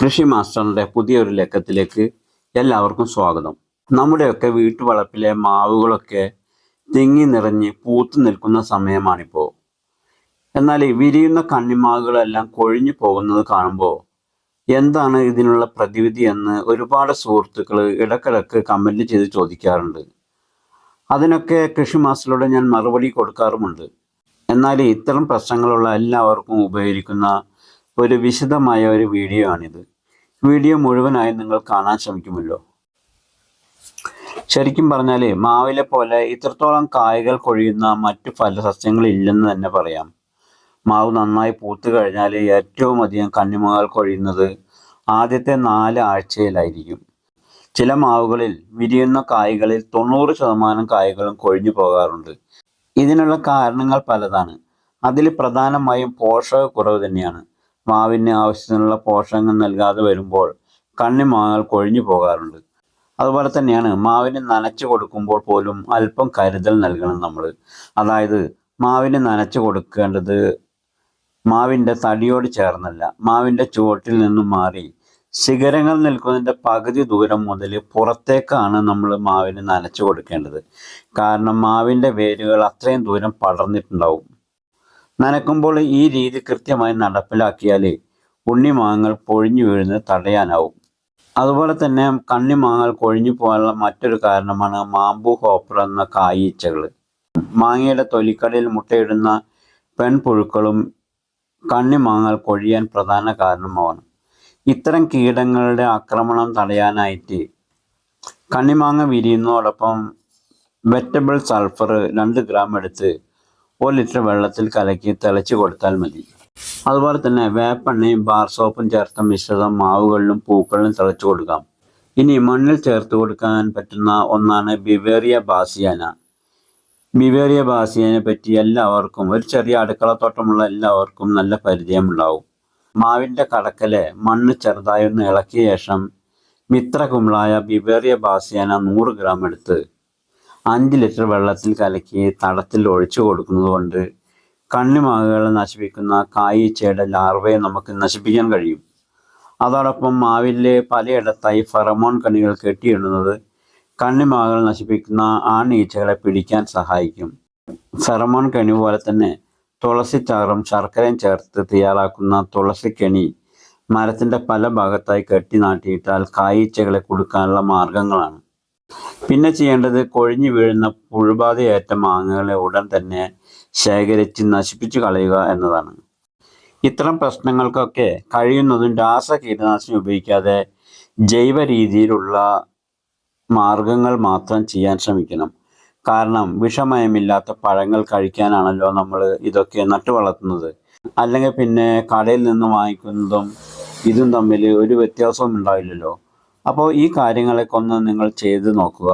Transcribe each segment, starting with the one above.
കൃഷി മാസ്റ്ററിന്റെ പുതിയൊരു ലക്കത്തിലേക്ക് എല്ലാവർക്കും സ്വാഗതം. നമ്മുടെയൊക്കെ വീട്ടുവളപ്പിലെ മാവുകളൊക്കെ തിങ്ങി നിറഞ്ഞ് പൂത്തു നിൽക്കുന്ന സമയമാണിപ്പോൾ എന്നാൽ ഈ വിരിയുന്ന കണ്ണിമാവുകളെല്ലാം കൊഴിഞ്ഞു പോകുന്നത് കാണുമ്പോൾ എന്താണ് ഇതിനുള്ള പ്രതിവിധി എന്ന് ഒരുപാട് സുഹൃത്തുക്കൾ ഇടക്കിടക്ക് കമന്റ് ചെയ്ത് ചോദിക്കാറുണ്ട്. അതിനൊക്കെ കൃഷി മാസ്റ്ററിലൂടെ ഞാൻ മറുപടി കൊടുക്കാറുമുണ്ട്. എന്നാൽ ഇത്തരം പ്രശ്നങ്ങളുള്ള എല്ലാവർക്കും ഉപകരിക്കുന്ന ഒരു വിശദമായ ഒരു വീഡിയോ ആണിത്. വീഡിയോ മുഴുവനായി നിങ്ങൾ കാണാൻ ശ്രമിക്കുമല്ലോ. ശരിക്കും പറഞ്ഞാൽ മാവിലെ പോലെ ഇത്രത്തോളം കായകൾ കൊഴിയുന്ന മറ്റു ഫലസസ്യങ്ങൾ സസ്യങ്ങളില്ലെന്ന് തന്നെ പറയാം. മാവ് നന്നായി പൂത്തു കഴിഞ്ഞാൽ ഏറ്റവും അധികം കന്നിമാകൾ കൊഴിയുന്നത് ആദ്യത്തെ നാല് ആഴ്ചയിലായിരിക്കും. ചില മാവുകളിൽ വിരിയുന്ന കായ്കളിൽ തൊണ്ണൂറ് ശതമാനം കായ്കളും കൊഴിഞ്ഞു പോകാറുണ്ട്. ഇതിനുള്ള കാരണങ്ങൾ പലതാണ്. അതിൽ പ്രധാനമായും പോഷകക്കുറവ് തന്നെയാണ്. മാവിന് ആവശ്യത്തിനുള്ള പോഷകങ്ങൾ നൽകാതെ വരുമ്പോൾ കണ്ണി മാങ്ങകൾ കൊഴിഞ്ഞു പോകാറുണ്ട്. അതുപോലെ തന്നെയാണ് മാവിന് നനച്ചു കൊടുക്കുമ്പോൾ പോലും അല്പം കരുതൽ നൽകണം നമ്മൾ. അതായത് മാവിന് നനച്ചു കൊടുക്കേണ്ടത് മാവിന്റെ തടിയോട് ചേർന്നല്ല മാവിന്റെ ചുവട്ടിൽ നിന്നും മാറി ശിഖരങ്ങൾ നിൽക്കുന്നതിന്റെ പകുതി ദൂരം മുതൽ പുറത്തേക്കാണ് നമ്മൾ മാവിന് നനച്ചു കൊടുക്കേണ്ടത്. കാരണം മാവിന്റെ വേരുകൾ അത്രയും ദൂരം പടർന്നിട്ടുണ്ടാവും. നനക്കുമ്പോൾ ഈ രീതി കൃത്യമായി നടപ്പിലാക്കിയാൽ ഉണ്ണിമാങ്ങകൾ പൊഴിഞ്ഞു വീഴുന്നത് തടയാനാവും. അതുപോലെ തന്നെ കണ്ണിമാങ്ങകൾ കൊഴിഞ്ഞു പോകാനുള്ള മറ്റൊരു കാരണമാണ് മാമ്പു ഹോപ്പർ എന്ന കായീച്ചകൾ. മാങ്ങയുടെ തൊലിക്കടയിൽ മുട്ടയിടുന്ന പെൺപുഴുക്കളും കണ്ണിമാങ്ങകൾ കൊഴിയാൻ പ്രധാന കാരണമാണ്. ഇത്തരം കീടങ്ങളുടെ ആക്രമണം തടയാനായിട്ട് കണ്ണിമാങ്ങ വിരിയുന്നതോടൊപ്പം വെറ്റബിൾ സൾഫർ രണ്ട് ഗ്രാം എടുത്ത് ഒരു ലിറ്റർ വെള്ളത്തിൽ കലക്കി തിളച്ച് കൊടുത്താൽ മതി. അതുപോലെ തന്നെ വേപ്പെണ്ണയും ബാർ സോപ്പും ചേർത്ത മിശ്രിതം മാവുകളിലും പൂക്കളിലും തിളച്ചു കൊടുക്കാം. ഇനി മണ്ണിൽ ചേർത്ത് കൊടുക്കാൻ പറ്റുന്ന ഒന്നാണ് ബിവേറിയ ബാസിയാന. ബിവേറിയ ബാസിയാനെ പറ്റി എല്ലാവർക്കും ഒരു ചെറിയ അടുക്കളത്തോട്ടമുള്ള എല്ലാവർക്കും നല്ല പരിചയമുണ്ടാവും മാവിന്റെ കടക്കലെ മണ്ണ് ചെറുതായി ഒന്ന് ഇളക്കിയ ശേഷം മിത്ര കുമ്പളായ ബിവേറിയ ബാസിയാന നൂറ് ഗ്രാം എടുത്ത് അഞ്ച് ലിറ്റർ വെള്ളത്തിൽ കലക്കി തടത്തിൽ ഒഴിച്ചു കൊടുക്കുന്നത് കൊണ്ട് കണ്ണിമാകുകളെ നശിപ്പിക്കുന്ന കായീച്ചയുടെ ലാർവയെ നമുക്ക് നശിപ്പിക്കാൻ കഴിയും. അതോടൊപ്പം മാവിലെ പലയിടത്തായി ഫെറമോൺ കണികൾ കെട്ടിയിടുന്നത് കണ്ണിമാകൾ നശിപ്പിക്കുന്ന ആണീച്ചകളെ പിടിക്കാൻ സഹായിക്കും. ഫെറമോൺ കണി പോലെ തന്നെ തുളസിച്ചാറും ശർക്കരയും ചേർത്ത് തയ്യാറാക്കുന്ന തുളസിക്കണി മരത്തിന്റെ പല ഭാഗത്തായി കെട്ടി നാട്ടിയിട്ടാൽ കായീച്ചകളെ കൊടുക്കാനുള്ള മാർഗങ്ങളാണ്. പിന്നെ ചെയ്യേണ്ടത് കൊഴിഞ്ഞു വീഴുന്ന പുഴുബാധയേറ്റ മാങ്ങകളെ ഉടൻ തന്നെ ശേഖരിച്ച് നശിപ്പിച്ചു കളയുക എന്നതാണ്. ഇത്തരം പ്രശ്നങ്ങൾക്കൊക്കെ കഴിയുന്നതും രാസ കീടനാശിനി ഉപയോഗിക്കാതെ ജൈവ രീതിയിലുള്ള മാർഗങ്ങൾ മാത്രം ചെയ്യാൻ ശ്രമിക്കണം. കാരണം വിഷമയമില്ലാത്ത പഴങ്ങൾ കഴിക്കാനാണല്ലോ നമ്മൾ ഇതൊക്കെ നട്ടു വളർത്തുന്നത്. അല്ലെങ്കിൽ പിന്നെ കടയിൽ നിന്ന് വാങ്ങിക്കുന്നതും ഇതും തമ്മിൽ ഒരു വ്യത്യാസവും ഉണ്ടാവില്ലല്ലോ. അപ്പോൾ ഈ കാര്യങ്ങളൊക്കെ ഒന്ന് നിങ്ങൾ ചെയ്ത് നോക്കുക.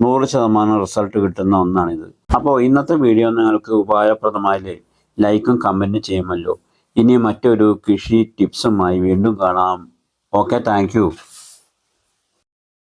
നൂറ് ശതമാനം റിസൾട്ട് കിട്ടുന്ന ഒന്നാണിത്. അപ്പോൾ ഇന്നത്തെ വീഡിയോ നിങ്ങൾക്ക് ഉപകാരപ്രദമായാൽ ലൈക്കും കമന്റും ചെയ്യുമല്ലോ. ഇനി മറ്റൊരു കൃഷി ടിപ്സുമായി വീണ്ടും കാണാം. Okay thank